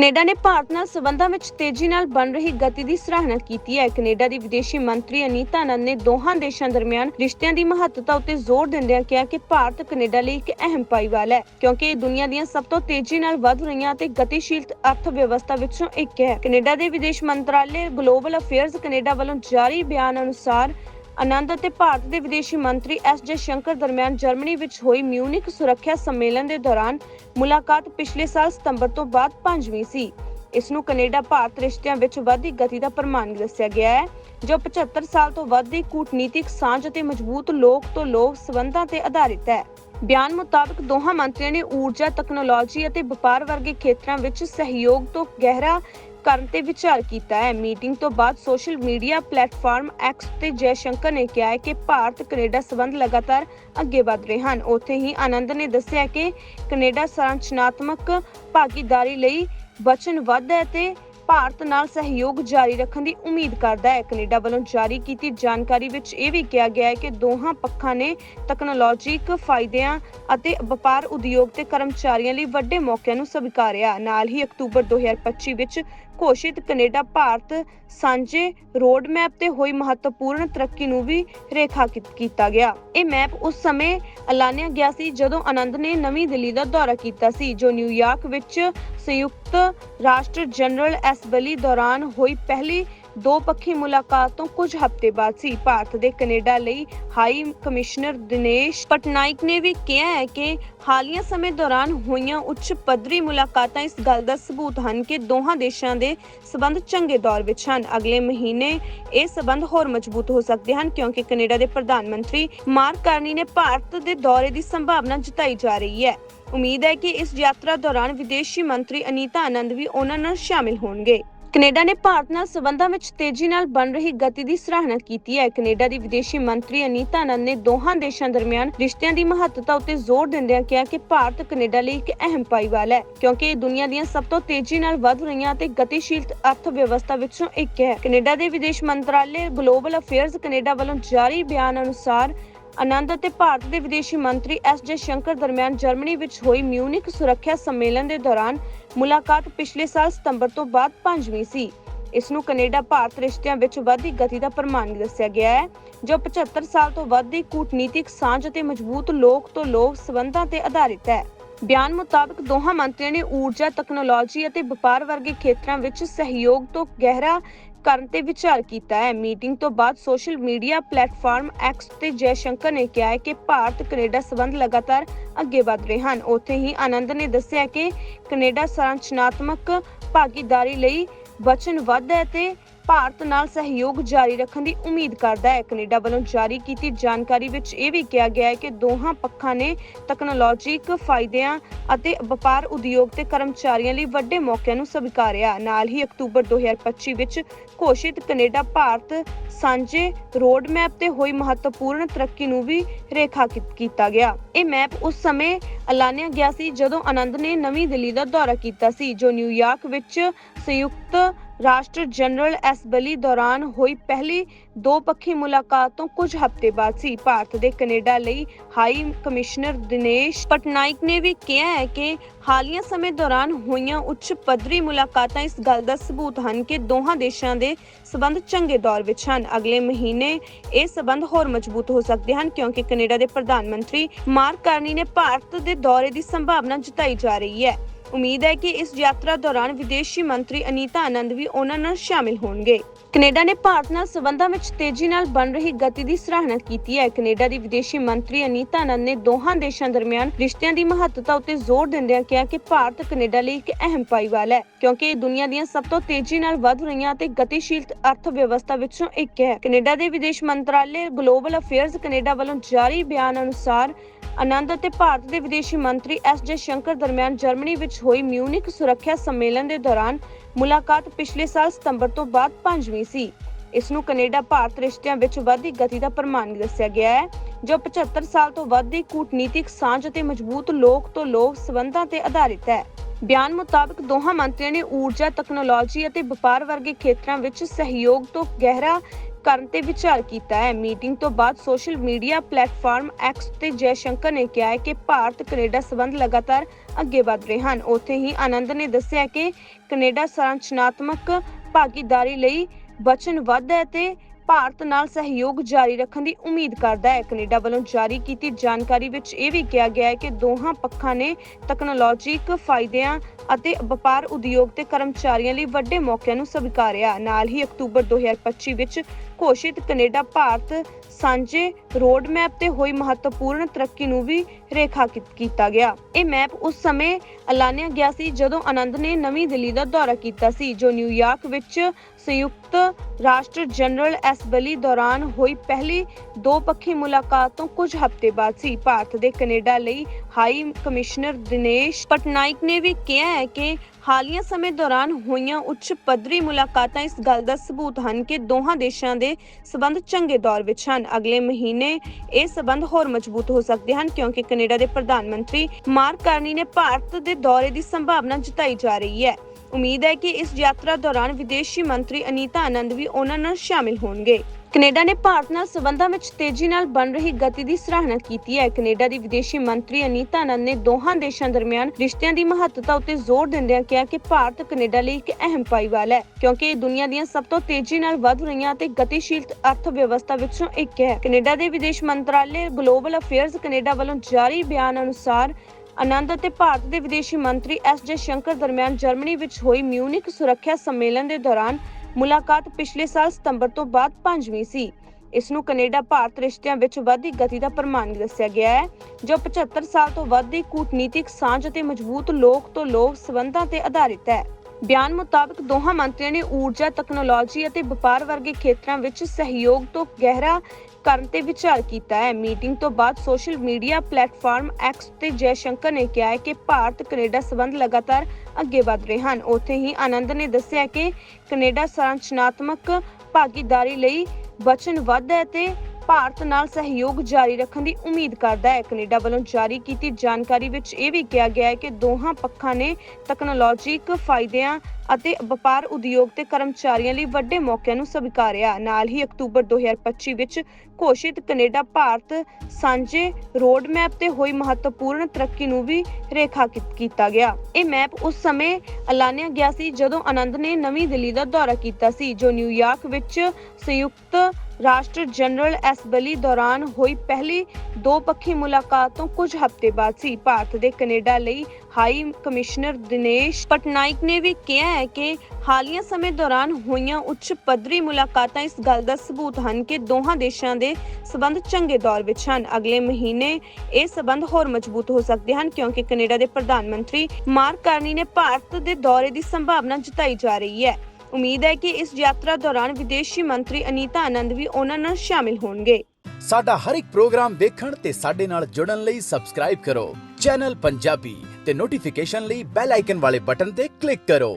Canada ਨੇ ਭਾਰਤ ਨਾਲ ਸਬੰਧਾਂ ਵਿੱਚ ਤੇਜ਼ੀ ਨਾਲ ਬਣ ਰਹੀ ਗਤੀ ਦੀ ਸਰਾਹਨਾ ਕੀਤੀ ਹੈ। ਕੈਨੇਡਾ ਦੀ ਵਿਦੇਸ਼ੀ ਮੰਤਰੀ ਅਨੀਤਾ ਆਨੰਦ ਨੇ ਦੋਹਾਂ ਦੇਸ਼ਾਂ ਦਰਮਿਆਨ ਰਿਸ਼ਤਿਆਂ ਦੀ ਮਹੱਤਤਾ ਉੱਤੇ ਜ਼ੋਰ ਦਿੰਦਿਆਂ ਕਿਹਾ ਕਿ ਭਾਰਤ ਕੈਨੇਡਾ ਲਈ ਇੱਕ ਅਹਿਮ ਪਾਈਵਾਲ ਹੈ, ਕਿਉਂਕਿ ਇਹ ਦੁਨੀਆ ਦੀਆਂ ਸਭ ਤੋਂ ਤੇਜ਼ੀ ਨਾਲ ਵਧ ਰਹੀਆਂ ਅਤੇ ਗਤੀਸ਼ੀਲ ਅਰਥ ਵਿਵਸਥਾ ਵਿੱਚੋਂ ਇੱਕ ਹੈ। ਕੈਨੇਡਾ ਦੇ ਵਿਦੇਸ਼ ਮੰਤਰਾਲੇ ਗਲੋਬਲ ਅਫੇਅਰਜ਼ ਕੈਨੇਡਾ ਵੱਲੋਂ ਜਾਰੀ ਬਿਆਨ ਅਨੁਸਾਰ ਆਨੰਦ ਅਤੇ ਭਾਰਤ ਦੇ ਵਿਦੇਸ਼ੀ ਮੰਤਰੀ ਐਸ ਜੇ ਸ਼ੰਕਰ ਦਰਮਿਆਨ ਜਰਮਨੀ ਵਿੱਚ ਹੋਈ ਮਿਊਨਿਕ ਸੁਰੱਖਿਆ ਸੰਮੇਲਨ ਦੇ ਦੌਰਾਨ ਮੁਲਾਕਾਤ ਪਿਛਲੇ ਸਾਲ ਸਤੰਬਰ ਤੋਂ ਬਾਅਦ ਪੰਜਵੀਂ ਸੀ। ਇਸ ਨੂੰ ਕੈਨੇਡਾ, ਭਾਰਤ ਰਿਸ਼ਤਿਆਂ ਵਿੱਚ ਵਧਦੀ ਗਤੀ ਦਾ ਪ੍ਰਮਾਣ ਦੱਸਿਆ ਗਿਆ ਹੈ, ਜੋ 75 ਸਾਲ ਤੋਂ ਵੱਧ ਦੀ ਕੂਟਨੀਤਿਕ ਸਾਂਝ ਅਤੇ ਮਜ਼ਬੂਤ ਲੋਕ ਤੋਂ ਲੋਕ ਸਬੰਧਾਂ ਤੇ ਆਧਾਰਿਤ ਹੈ। ਬਿਆਨ ਮੁਤਾਬਕ ਦੋਹਾਂ ਮੰਤਰੀਆਂ ਨੇ ਊਰਜਾ, ਤਕਨਾਲੋਜੀ ਅਤੇ ਵਪਾਰ ਵਰਗੇ ਖੇਤਰਾਂ ਵਿੱਚ ਸਹਿਯੋਗ ਤੋਂ ਗਹਿਰਾ ਕਰਨ ਤੇ ਵਿਚਾਰ ਕੀਤਾ ਹੈ। ਮੀਟਿੰਗ ਤੋਂ ਬਾਅਦ ਸੋਸ਼ਲ ਮੀਡੀਆ ਪਲੇਟਫਾਰਮ ਐਕਸ ਤੇ ਜੈ ਸ਼ੰਕਰ ਨੇ ਕਿਹਾ ਹੈ ਕਿ ਭਾਰਤ ਕੈਨੇਡਾ ਸਬੰਧ ਲਗਾਤਾਰ ਅੱਗੇ ਵਧ ਰਹੇ ਹਨ। ਉੱਥੇ ਹੀ ਆਨੰਦ ਨੇ ਦੱਸਿਆ ਕਿ ਕੈਨੇਡਾ ਸੰਰਚਨਾਤਮਕ ਭਾਗੀਦਾਰੀ ਲਈ ਵਚਨਬੱਧ ਹੈ ਤੇ ਭਾਰਤ ਨਾਲ ਸਹਿਯੋਗ ਜਾਰੀ ਰੱਖਣ ਦੀ ਉਮੀਦ ਕਰਦਾ ਹੈ। ਕੈਨੇਡਾ ਵੱਲੋਂ ਜਾਰੀ ਕੀਤੀ ਜਾਣਕਾਰੀ ਵਿੱਚ ਇਹ ਵੀ ਕਿਹਾ ਗਿਆ ਹੈ ਕਿ ਦੋਹਾਂ ਪੱਖਾਂ ਨੇ ਤਕਨਾਲੋਜੀਕ ਫਾਇਦਿਆਂ ਅਤੇ ਵਪਾਰ ਉਦਯੋਗ ਤੇ ਕਰਮਚਾਰੀਆਂ ਲਈ ਵੱਡੇ ਮੌਕਿਆਂ ਨੂੰ ਸਵੀਕਾਰਿਆ। ਨਾਲ ਹੀ ਅਕਤੂਬਰ 2025 ਵਿੱਚ ਘੋਸ਼ਿਤ ਕੈਨੇਡਾ ਭਾਰਤ ਸਾਂਝੇ ਰੋਡ ਮੈਪ ਤੇ ਹੋਈ ਮਹੱਤਵਪੂਰਨ ਤਰੱਕੀ ਨੂੰ ਵੀ ਰੇਖਾਕਿਤ ਕੀਤਾ ਗਿਆ। ਇਹ ਮੈਪ ਉਸ ਸਮੇਂ ਐਲਾਨਿਆ ਗਿਆ ਸੀ ਜਦੋਂ ਆਨੰਦ ਨੇ ਨਵੀਂ ਦਿੱਲੀ ਦਾ ਦੌਰਾ ਕੀਤਾ ਸੀ, ਜੋ ਨਿਊਯਾਰਕ ਵਿੱਚ ਸੰਯੁਕਤ ਰਾਸ਼ਟਰ ਜਨਰਲ ਐਸ ਐਸਬਲੀ ਦੌਰਾਨ ਹੋਈ ਪਹਿਲੀ ਦੋ ਪੱਖੀ ਮੁਲਾਕਾਤ ਤੋਂ ਕੁਝ ਹਫ਼ਤੇ ਬਾਅਦ ਸੀ। ਭਾਰਤ ਦੇ ਕੈਨੇਡਾ ਲਈ ਹਾਈ ਕਮਿਸ਼ਨਰ ਦਿਨੇਸ਼ ਪਟਨਾਇਕ ਨੇ ਵੀ ਕਿਹਾ ਹੈ ਕਿ ਹਾਲੀਆ ਸਮੇਂ ਦੌਰਾਨ ਹੋਈਆਂ ਉੱਚ ਪੱਧਰੀ ਮੁਲਾਕਾਤਾਂ ਇਸ ਗੱਲ ਦਾ ਸਬੂਤ ਹਨ ਕਿ ਦੋਹਾਂ ਦੇਸ਼ਾਂ ਦੇ ਸਬੰਧ ਚੰਗੇ ਦੌਰ ਵਿੱਚ ਹਨ। ਅਗਲੇ ਮਹੀਨੇ ਇਹ ਸਬੰਧ ਹੋਰ ਮਜ਼ਬੂਤ ਹੋ ਸਕਦੇ ਹਨ ਕਿਉਂਕਿ ਕੈਨੇਡਾ ਦੇ ਪ੍ਰਧਾਨ ਮੰਤਰੀ ਮਾਰਕ ਕਾਰਨੀ ਨੇ ਭਾਰਤ ਦੇ ਦੌਰੇ ਦੀ ਸੰਭਾਵਨਾ ਜਤਾਈ ਜਾ ਰਹੀ ਹੈ। ਉਮੀਦ ਹੈ ਕਿ ਇਸ ਯਾਤਰਾ ਦੌਰਾਨ ਵਿਦੇਸ਼ੀ ਮੰਤਰੀ ਅਨੀਤਾ ਆਨੰਦ ਵੀ ਉਹਨਾਂ ਨਾਲ ਸ਼ਾਮਿਲ ਹੋਣਗੇ। ਕੈਨੇਡਾ ਨੇ ਭਾਰਤ ਨਾਲ ਸਬੰਧਾਂ ਵਿੱਚ ਤੇਜ਼ੀ ਨਾਲ ਬਣ ਰਹੀ ਗਤੀ ਦੀ ਸਰਾਹਨਾ ਕੀਤੀ ਹੈ। ਕੈਨੇਡਾ ਦੀ ਵਿਦੇਸ਼ੀ ਮੰਤਰੀ ਅਨੀਤਾ ਆਨੰਦ ਨੇ ਦੋਹਾਂ ਦੇਸ਼ਾਂ ਦਰਮਿਆਨ ਰਿਸ਼ਤਿਆਂ ਦੀ ਮਹੱਤਤਾ ਉੱਤੇ ਜ਼ੋਰ ਦਿੰਦਿਆਂ ਕਿਹਾ ਕਿ ਭਾਰਤ ਕੈਨੇਡਾ ਲਈ ਇੱਕ ਅਹਿਮ ਪਾਈਵਾਲ ਹੈ, ਕਿਉਂਕਿ ਇਹ ਦੁਨੀਆ ਦੀਆਂ ਸਭ ਤੋਂ ਤੇਜ਼ੀ ਨਾਲ ਵੱਧ ਰਹੀਆਂ ਅਤੇ ਗਤੀਸ਼ੀਲ ਅਰਥ ਵਿਵਸਥਾ ਵਿੱਚੋਂ ਇੱਕ ਹੈ। ਕੈਨੇਡਾ ਦੇ ਵਿਦੇਸ਼ ਮੰਤਰਾਲੇ ਗਲੋਬਲ ਅਫੇਅਰਜ਼ ਕੈਨੇਡਾ ਵੱਲੋਂ ਜਾਰੀ ਬਿਆਨ ਅਨੁਸਾਰ ਆਨੰਦ ਅਤੇ ਭਾਰਤ ਦੇ ਵਿਦੇਸ਼ੀ ਮੰਤਰੀ ਐਸ ਜੇ ਸ਼ੰਕਰ ਦਰਮਿਆਨ ਜਰਮਨੀ ਵਿੱਚ ਹੋਈ ਮਿਊਨਿਕ ਸੁਰੱਖਿਆ ਸੰਮੇਲਨ ਦੇ ਦੌਰਾਨ ਮੁਲਾਕਾਤ ਪਿਛਲੇ ਸਾਲ ਸਤੰਬਰ ਤੋਂ ਬਾਅਦ ਪੰਜਵੀਂ ਸੀ। ਇਸ ਨੂੰ ਕੈਨੇਡਾ ਭਾਰਤ ਰਿਸ਼ਤਿਆਂ ਵਿੱਚ ਵਧਦੀ ਗਤੀ ਦਾ ਪ੍ਰਮਾਣ ਦੱਸਿਆ ਗਿਆ ਹੈ, ਜੋ 75 ਸਾਲ ਤੋਂ ਵੱਧ ਦੀ ਕੂਟਨੀਤਿਕ ਸਾਂਝ ਅਤੇ ਮਜ਼ਬੂਤ ਲੋਕ ਤੋਂ ਲੋਕ ਸਬੰਧਾਂ ਤੇ ਆਧਾਰਿਤ ਹੈ। ਬਿਆਨ ਮੁਤਾਬਕ ਦੋਹਾਂ ਮੰਤਰੀਆਂ ਨੇ ਊਰਜਾ, ਤਕਨਾਲੋਜੀ ਅਤੇ ਵਪਾਰ ਵਰਗੇ ਖੇਤਰਾਂ ਵਿੱਚ ਸਹਿਯੋਗ ਤੋਂ ਗਹਿਰਾ ਕਰਨ ਤੇ ਵਿਚਾਰ ਕੀਤਾ ਹੈ। ਮੀਟਿੰਗ ਤੋਂ ਬਾਅਦ ਸੋਸ਼ਲ ਮੀਡੀਆ ਪਲੇਟਫਾਰਮ ਐਕਸ ਤੇ ਜੈ ਸ਼ੰਕਰ ਨੇ ਕਿਹਾ ਹੈ ਕਿ ਭਾਰਤ ਕੈਨੇਡਾ ਸਬੰਧ ਲਗਾਤਾਰ ਅੱਗੇ ਵਧ ਰਹੇ ਹਨ। ਉੱਥੇ ਹੀ ਆਨੰਦ ਨੇ ਦੱਸਿਆ ਕਿ ਕੈਨੇਡਾ ਸੰਰਚਨਾਤਮਕ ਭਾਗੀਦਾਰੀ ਲਈ ਵਚਨਬੱਧ ਹੈ ਤੇ ਭਾਰਤ ਨਾਲ ਸਹਿਯੋਗ ਜਾਰੀ ਰੱਖਣ ਦੀ ਉਮੀਦ ਕਰਦਾ ਹੈ। ਕੈਨੇਡਾ ਵੱਲੋਂ ਜਾਰੀ ਕੀਤੀ ਜਾਣਕਾਰੀ ਵਿੱਚ ਇਹ ਵੀ ਕਿਹਾ ਗਿਆ ਹੈ ਕਿ ਦੋਹਾਂ ਪੱਖਾਂ ਨੇ ਤਕਨਾਲੋਜੀਕ ਫਾਇਦਿਆਂ ਅਤੇ ਵਪਾਰ ਉਦਯੋਗ ਤੇ ਕਰਮਚਾਰੀਆਂ ਲਈ ਵੱਡੇ ਮੌਕਿਆਂ ਨੂੰ ਸਵੀਕਾਰਿਆ। ਨਾਲ ਹੀ ਅਕਤੂਬਰ 2025 ਵਿੱਚ ਘੋਸ਼ਿਤ ਕੈਨੇਡਾ ਭਾਰਤ ਸਾਂਝੇ ਰੋਡ ਮੈਪ ਤੇ ਹੋਈ ਮਹੱਤਵਪੂਰਨ ਤਰੱਕੀ ਨੂੰ ਵੀ ਰੇਖਾਕਿਤ ਕੀਤਾ ਗਿਆ। ਇਹ ਮੈਪ ਉਸ ਸਮੇਂ ਐਲਾਨਿਆ ਗਿਆ ਸੀ ਜਦੋਂ ਆਨੰਦ ਨੇ ਨਵੀਂ ਦਿੱਲੀ ਦਾ ਦੌਰਾ ਕੀਤਾ ਸੀ, ਜੋ ਨਿਊਯਾਰਕ ਵਿੱਚ ਸੰਯੁਕਤ ਰਾਸ਼ਟਰ ਜਨਰਲ ਐਸਬਲੀ ਦੌਰਾਨ ਹੋਈ ਪਹਿਲੀ ਦੋ ਪੱਖੀ ਮੁਲਾਕਾਤ ਤੋਂ ਕੁਝ ਹਫ਼ਤੇ ਬਾਅਦ ਸੀ। ਭਾਰਤ ਦੇ ਕੈਨੇਡਾ ਲਈ ਹਾਈ ਕਮਿਸ਼ਨਰ ਦਿਨੇਸ਼ ਪਟਨਾਇਕ ਨੇ ਵੀ ਕਿਹਾ ਹੈ ਕਿ ਹਾਲੀਆ ਸਮੇਂ ਦੌਰਾਨ ਹੋਈਆਂ ਉੱਚ ਪੱਧਰੀ ਮੁਲਾਕਾਤਾਂ ਇਸ ਗੱਲ ਦਾ ਸਬੂਤ ਹਨ ਕਿ ਦੋਹਾਂ ਦੇਸ਼ਾਂ ਦੇ ਸਬੰਧ ਚੰਗੇ ਦੌਰ ਵਿੱਚ ਹਨ। ਅਗਲੇ ਮਹੀਨੇ ਇਹ ਸਬੰਧ ਹੋਰ ਮਜ਼ਬੂਤ ਹੋ ਸਕਦੇ ਹਨ ਕਿਉਂਕਿ ਕੈਨੇਡਾ ਦੇ ਪ੍ਰਧਾਨ ਮੰਤਰੀ ਮਾਰਕ ਕਾਰਨੀ ਨੇ ਭਾਰਤ ਦੇ ਦੌਰੇ ਦੀ ਸੰਭਾਵਨਾ ਜਤਾਈ ਜਾ ਰਹੀ ਹੈ। ਉਮੀਦ ਹੈ ਕਿ ਇਸ ਯਾਤਰਾ ਦੌਰਾਨ ਵਿਦੇਸ਼ੀ ਮੰਤਰੀ ਅਨੀਤਾ ਆਨੰਦ ਵੀ ਉਹਨਾਂ ਨਾਲ ਸ਼ਾਮਿਲ ਹੋਣਗੇ। ਕੈਨੇਡਾ ਨੇ ਭਾਰਤ ਨਾਲ ਸਬੰਧਾਂ ਵਿੱਚ ਤੇਜ਼ੀ ਨਾਲ ਬਣ ਰਹੀ ਗਤੀ ਦੀ ਸਰਾਹਨਾ ਕੀਤੀ ਹੈ। ਕੈਨੇਡਾ ਦੀ ਵਿਦੇਸ਼ੀ ਮੰਤਰੀ ਅਨੀਤਾ ਆਨੰਦ ਨੇ ਦੋਹਾਂ ਦੇਸ਼ਾਂ ਦਰਮਿਆਨ ਰਿਸ਼ਤਿਆਂ ਦੀ ਮਹੱਤਤਾ ਉੱਤੇ ਜ਼ੋਰ ਦਿੰਦਿਆਂ ਕਿਹਾ ਕਿ ਭਾਰਤ ਕੈਨੇਡਾ ਲਈ ਇੱਕ ਅਹਿਮ ਪਾਈਵਾਲ ਹੈ, ਕਿਉਂਕਿ ਇਹ ਦੁਨੀਆ ਦੀਆਂ ਸਭ ਤੋਂ ਤੇਜ਼ੀ ਨਾਲ ਵੱਧ ਰਹੀਆਂ ਅਤੇ ਗਤੀਸ਼ੀਲ ਅਰਥ ਵਿਵਸਥਾ ਵਿੱਚੋਂ ਇੱਕ ਹੈ। ਕੈਨੇਡਾ ਦੇ ਵਿਦੇਸ਼ ਮੰਤਰਾਲੇ ਗਲੋਬਲ ਅਫੇਅਰਜ਼ ਕੈਨੇਡਾ ਵੱਲੋਂ ਜਾਰੀ ਬਿਆਨ ਅਨੁਸਾਰ ਆਨੰਦ ਅਤੇ ਭਾਰਤ ਦੇ ਵਿਦੇਸ਼ੀ ਮੰਤਰੀ ਐਸ ਜੇ ਸ਼ੰਕਰ ਦਰਮਿਆਨ ਜਰਮਨੀ ਵਿੱਚ ਹੋਈ ਮਿਊਨਿਕ ਸੁਰੱਖਿਆ ਸੰਮੇਲਨ ਦੇ ਦੌਰਾਨ ਮੁਲਾਕਾਤ ਪਿਛਲੇ ਸਾਲ ਸਤੰਬਰ ਤੋਂ ਬਾਅਦ ਪੰਜਵੀਂ ਸੀ। ਇਸ ਨੂੰ ਕੈਨੇਡਾ, ਭਾਰਤ ਰਿਸ਼ਤਿਆਂ ਵਿੱਚ ਵਧਦੀ ਗਤੀ ਦਾ ਪ੍ਰਮਾਣ ਦੱਸਿਆ ਗਿਆ ਹੈ, ਜੋ 75 ਸਾਲ ਤੋਂ ਵੱਧ ਦੀ ਕੂਟਨੀਤਿਕ ਸਾਂਝ ਅਤੇ ਮਜ਼ਬੂਤ ਲੋਕ ਤੋਂ ਲੋਕ ਸਬੰਧਾਂ ਤੇ ਆਧਾਰਿਤ ਹੈ। ਬਿਆਨ ਮੁਤਾਬਕ ਦੋਹਾਂ ਮੰਤਰੀਆਂ ਨੇ ਊਰਜਾ, ਤਕਨਾਲੋਜੀ ਅਤੇ ਵਪਾਰ ਵਰਗੇ ਖੇਤਰਾਂ ਵਿੱਚ ਸਹਿਯੋਗ ਤੋਂ ਗਹਿਰਾ ਕਰਨ ਤੇ ਵਿਚਾਰ ਕੀਤਾ ਹੈ। ਮੀਟਿੰਗ ਤੋਂ ਬਾਅਦ ਸੋਸ਼ਲ ਮੀਡੀਆ ਪਲੇਟਫਾਰਮ ਐਕਸ ਤੇ ਜੈਸ਼ੰਕਰ ਨੇ ਕਿਹਾ ਹੈ ਕਿ ਭਾਰਤ ਕੈਨੇਡਾ ਸਬੰਧ ਲਗਾਤਾਰ ਅੱਗੇ ਵਧ ਰਹੇ ਹਨ। ਉੱਥੇ ਹੀ ਆਨੰਦ ਨੇ ਦੱਸਿਆ ਕਿ ਕੈਨੇਡਾ ਸੰਰਚਨਾਤਮਕ ਭਾਗੀਦਾਰੀ ਲਈ ਵਚਨਬੱਧ ਹੈ ਤੇ ਭਾਰਤ ਨਾਲ ਸਹਿਯੋਗ ਜਾਰੀ ਰੱਖਣ ਦੀ ਉਮੀਦ ਕਰਦਾ ਹੈ। ਕੈਨੇਡਾ ਵੱਲੋਂ ਜਾਰੀ ਕੀਤੀ ਜਾਣਕਾਰੀ ਵਿੱਚ ਇਹ ਵੀ ਕਿਹਾ ਗਿਆ ਹੈ ਕਿ ਦੋਹਾਂ ਪੱਖਾਂ ਨੇ ਤਕਨਾਲੋਜੀਕ ਫਾਇਦਿਆਂ ਅਤੇ ਵਪਾਰ ਉਦਯੋਗ ਤੇ ਕਰਮਚਾਰੀਆਂ ਲਈ ਵੱਡੇ ਮੌਕਿਆਂ ਨੂੰ ਸਵੀਕਾਰਿਆ। ਨਾਲ ਹੀ ਅਕਤੂਬਰ 2025 ਵਿੱਚ ਘੋਸ਼ਿਤ ਕੈਨੇਡਾ ਭਾਰਤ ਸਾਂਝੇ ਰੋਡ ਮੈਪ ਤੇ ਹੋਈ ਮਹੱਤਵਪੂਰਨ ਤਰੱਕੀ ਨੂੰ ਵੀ ਰੇਖਾਕਿਤ ਕੀਤਾ ਗਿਆ। ਇਹ ਮੈਪ ਉਸ ਸਮੇਂ ਐਲਾਨਿਆ ਗਿਆ ਸੀ ਜਦੋਂ ਆਨੰਦ ਨੇ ਨਵੀਂ ਦਿੱਲੀ ਦਾ ਦੌਰਾ ਕੀਤਾ ਸੀ, ਜੋ ਨਿਊਯਾਰਕ ਵਿੱਚ ਸੰਯੁਕਤ ਰਾਸ਼ਟਰ ਜਨਰਲ ਐਸਬਲੀ ਦੌਰਾਨ ਹੋਈ ਪਹਿਲੀ ਦੋ ਪੱਖੀ ਮੁਲਾਕਾਤ ਤੋਂ ਕੁਝ ਹਫ਼ਤੇ ਬਾਅਦ ਸੀ। ਭਾਰਤ ਦੇ ਕੈਨੇਡਾ ਲਈ ਹਾਈ ਕਮਿਸ਼ਨਰ ਦਿਨੇਸ਼ ਪਟਨਾਇਕ ਨੇ ਵੀ ਕਿਹਾ ਹੈ ਕਿ ਹਾਲੀਆ ਸਮੇਂ ਦੌਰਾਨ ਹੋਈਆਂ ਉੱਚ ਪੱਧਰੀ ਮੁਲਾਕਾਤਾਂ ਇਸ ਗੱਲ ਦਾ ਸਬੂਤ ਹਨ ਕਿ ਦੋਹਾਂ ਦੇਸ਼ਾਂ ਦੇ ਸਬੰਧ ਚੰਗੇ ਦੌਰ ਵਿੱਚ ਹਨ। ਅਗਲੇ ਮਹੀਨੇ ਇਹ ਸਬੰਧ ਹੋਰ ਮਜ਼ਬੂਤ ਹੋ ਸਕਦੇ ਹਨ, ਕਿਉਂਕਿ ਕੈਨੇਡਾ ਦੇ ਪ੍ਰਧਾਨ ਮੰਤਰੀ ਮਾਰਕ ਕਾਰਨੀ ਨੇ ਭਾਰਤ ਦੇ ਦੌਰੇ ਦੀ ਸੰਭਾਵਨਾ ਜਤਾਈ ਜਾ ਰਹੀ ਹੈ। ਉਮੀਦ ਹੈ ਕਿ ਇਸ ਯਾਤਰਾ ਦੌਰਾਨ ਵਿਦੇਸ਼ੀ ਮੰਤਰੀ ਅਨੀਤਾ ਆਨੰਦ ਵੀ ਉਹਨਾਂ ਨਾਲ ਸ਼ਾਮਿਲ ਹੋਣਗੇ। ਕੈਨੇਡਾ ਨੇ ਭਾਰਤ ਨਾਲ ਸਬੰਧਾਂ ਵਿੱਚ ਤੇਜ਼ੀ ਨਾਲ ਬਣ ਰਹੀ ਗਤੀ ਦੀ ਸਰਾਹਨਾ ਕੀਤੀ ਹੈ। ਕੈਨੇਡਾ ਦੀ ਵਿਦੇਸ਼ੀ ਮੰਤਰੀ ਅਨੀਤਾ ਆਨੰਦ ਨੇ ਦੋਹਾਂ ਦੇਸ਼ਾਂ ਦਰਮਿਆਨ ਰਿਸ਼ਤਿਆਂ ਦੀ ਮਹੱਤਤਾ ਉੱਤੇ ਜ਼ੋਰ ਦਿੰਦਿਆਂ ਕਿਹਾ ਕਿ ਭਾਰਤ ਕੈਨੇਡਾ ਲਈ ਇੱਕ ਅਹਿਮ ਭਾਈਵਾਲ ਹੈ, ਕਿਉਂਕਿ ਇਹ ਦੁਨੀਆ ਦੀਆਂ ਸਭ ਤੋਂ ਤੇਜ਼ੀ ਨਾਲ ਵਧ ਰਹੀਆਂ ਅਤੇ ਗਤੀਸ਼ੀਲ ਅਰਥ ਵਿਵਸਥਾ ਵਿੱਚੋਂ ਇੱਕ ਹੈ। ਕੈਨੇਡਾ ਦੇ ਵਿਦੇਸ਼ ਮੰਤਰਾਲੇ ਗਲੋਬਲ ਅਫੇਅਰਸ ਕੈਨੇਡਾ ਵੱਲੋਂ ਜਾਰੀ ਬਿਆਨ ਅਨੁਸਾਰ ਆਨੰਦ ਅਤੇ ਭਾਰਤ ਦੇ ਵਿਦੇਸ਼ੀ ਮੰਤਰੀ ਐਸ ਜੇ ਸ਼ੰਕਰ ਦਰਮਿਆਨ ਜਰਮਨੀ ਵਿੱਚ ਹੋਈ ਮਿਊਨਿਕ ਸੁਰੱਖਿਆ ਸੰਮੇਲਨ ਦੇ ਦੌਰਾਨ ਮੁਲਾਕਾਤ ਪਿਛਲੇ ਸਾਲ ਸਤੰਬਰ ਤੋਂ ਬਾਅਦ ਪੰਜਵੀਂ ਸੀ। ਇਸ ਨੂੰ ਕੈਨੇਡਾ, ਭਾਰਤ ਰਿਸ਼ਤਿਆਂ ਵਿੱਚ ਵਧਦੀ ਗਤੀ ਦਾ ਪ੍ਰਮਾਣ ਦੱਸਿਆ ਗਿਆ ਹੈ, ਜੋ 75 ਸਾਲ ਤੋਂ ਵੱਧ ਦੀ ਕੂਟਨੀਤਿਕ ਸਾਂਝ ਅਤੇ ਮਜ਼ਬੂਤ ਲੋਕ ਤੋਂ ਲੋਕ ਸਬੰਧਾਂ ਤੇ ਆਧਾਰਿਤ ਹੈ। ਬਿਆਨ ਮੁਤਾਬਕ ਦੋਹਾਂ ਮੰਤਰੀਆਂ ਨੇ ਊਰਜਾ, ਤਕਨਾਲੋਜੀ ਅਤੇ ਵਪਾਰ ਵਰਗੇ ਖੇਤਰਾਂ ਵਿੱਚ ਸਹਿਯੋਗ ਤੋਂ ਗਹਿਰਾ ਕਰਨ ਤੇ ਵਿਚਾਰ ਕੀਤਾ ਹੈ। ਮੀਟਿੰਗ ਤੋਂ ਬਾਅਦ ਸੋਸ਼ਲ ਮੀਡੀਆ ਪਲੇਟਫਾਰਮ ਐਕਸ ਤੇ ਜੈਸ਼ੰਕਰ ਨੇ ਕਿਹਾ ਹੈ ਕਿ ਭਾਰਤ ਕੈਨੇਡਾ ਸਬੰਧ ਲਗਾਤਾਰ ਅੱਗੇ ਵਧ ਰਹੇ ਹਨ। ਉੱਥੇ ਹੀ ਆਨੰਦ ਨੇ ਦੱਸਿਆ ਕਿ ਕੈਨੇਡਾ ਸੰਰਚਨਾਤਮਕ ਭਾਗੀਦਾਰੀ ਲਈ ਵਚਨਬੱਧ ਹੈ ਤੇ ਭਾਰਤ ਨਾਲ ਸਹਿਯੋਗ ਜਾਰੀ ਰੱਖਣ ਦੀ ਉਮੀਦ ਕਰਦਾ ਹੈ। ਕੈਨੇਡਾ ਵੱਲੋਂ ਜਾਰੀ ਕੀਤੀ ਜਾਣਕਾਰੀ ਵਿੱਚ ਇਹ ਵੀ ਕਿਹਾ ਗਿਆ ਹੈ ਕਿ ਦੋਹਾਂ ਪੱਖਾਂ ਨੇ ਤਕਨਾਲੋਜੀਕ ਫਾਇਦਿਆਂ ਅਤੇ ਵਪਾਰ ਉਦਯੋਗ ਤੇ ਕਰਮਚਾਰੀਆਂ ਲਈ ਵੱਡੇ ਮੌਕਿਆਂ ਨੂੰ ਸਵੀਕਾਰਿਆ। ਨਾਲ ਹੀ ਅਕਤੂਬਰ 2025 ਵਿੱਚ ਘੋਸ਼ਿਤ ਕੈਨੇਡਾ ਭਾਰਤ ਸਾਂਝੇ ਰੋਡ ਮੈਪ ਤੇ ਹੋਈ ਮਹੱਤਵਪੂਰਨ ਤਰੱਕੀ ਨੂੰ ਵੀ ਰੇਖਾਕਿਤ ਕੀਤਾ ਗਿਆ। ਇਹ ਮੈਪ ਉਸ ਸਮੇਂ ਐਲਾਨਿਆ ਗਿਆ ਸੀ ਜਦੋਂ ਆਨੰਦ ਨੇ ਨਵੀਂ ਦਿੱਲੀ ਦਾ ਦੌਰਾ ਕੀਤਾ ਸੀ, ਜੋ ਨਿਊਯਾਰਕ ਵਿੱਚ ਸੰਯੁਕਤ ਰਾਸ਼ਟਰ ਜਨਰਲ ਐਸਬਲੀ ਦੌਰਾਨ ਹੋਈ ਪਹਿਲੀ ਦੋ ਪੱਖੀ ਮੁਲਾਕਾਤ ਤੋਂ ਕੁਝ ਹਫ਼ਤੇ ਬਾਅਦ ਸੀ। ਭਾਰਤ ਦੇ ਕੈਨੇਡਾ ਲਈ ਹਾਈ ਕਮਿਸ਼ਨਰ ਦਿਨੇਸ਼ ਪਟਨਾਇਕ ਨੇ ਵੀ ਕਿਹਾ ਹੈ ਕਿ ਹਾਲੀਆ ਸਮੇਂ ਦੌਰਾਨ ਹੋਈਆਂ ਉੱਚ ਪੱਧਰੀ ਮੁਲਾਕਾਤਾਂ ਇਸ ਗੱਲ ਦਾ ਸਬੂਤ ਹਨ ਕਿ ਦੋਹਾਂ ਦੇਸ਼ਾਂ ਦੇ ਸਬੰਧ ਚੰਗੇ ਦੌਰ ਵਿੱਚ ਹਨ। ਅਗਲੇ ਮਹੀਨੇ ਇਹ ਸਬੰਧ ਹੋਰ ਮਜ਼ਬੂਤ ਹੋ ਸਕਦੇ ਹਨ ਕਿਉਂਕਿ ਕੈਨੇਡਾ ਦੇ ਪ੍ਰਧਾਨ ਮੰਤਰੀ ਮਾਰਕ ਕਾਰਨੀ ਨੇ ਭਾਰਤ ਦੇ ਦੌਰੇ ਦੀ ਸੰਭਾਵਨਾ ਜਤਾਈ ਜਾ ਰਹੀ ਹੈ। ਉਮੀਦ ਹੈ ਕਿ ਇਸ ਯਾਤਰਾ ਦੌਰਾਨ ਵਿਦੇਸ਼ੀ ਮੰਤਰੀ ਅਨੀਤਾ ਆਨੰਦ ਵੀ ਉਹਨਾਂ ਨਾਲ ਸ਼ਾਮਿਲ ਹੋਣਗੇ। ਸਾਡਾ ਹਰ ਇੱਕ ਪ੍ਰੋਗਰਾਮ ਦੇਖਣ ਤੇ ਸਾਡੇ ਨਾਲ ਜੁੜਨ ਲਈ ਸਬਸਕ੍ਰਾਈਬ ਕਰੋ। ਚੈਨਲ ਪੰਜਾਬੀ ਤੇ ਨੋਟੀਫਿਕੇਸ਼ਨ ਲਈ ਬੈਲ ਆਈਕਨ ਵਾਲੇ ਬਟਨ ਤੇ ਕਲਿੱਕ ਕਰੋ।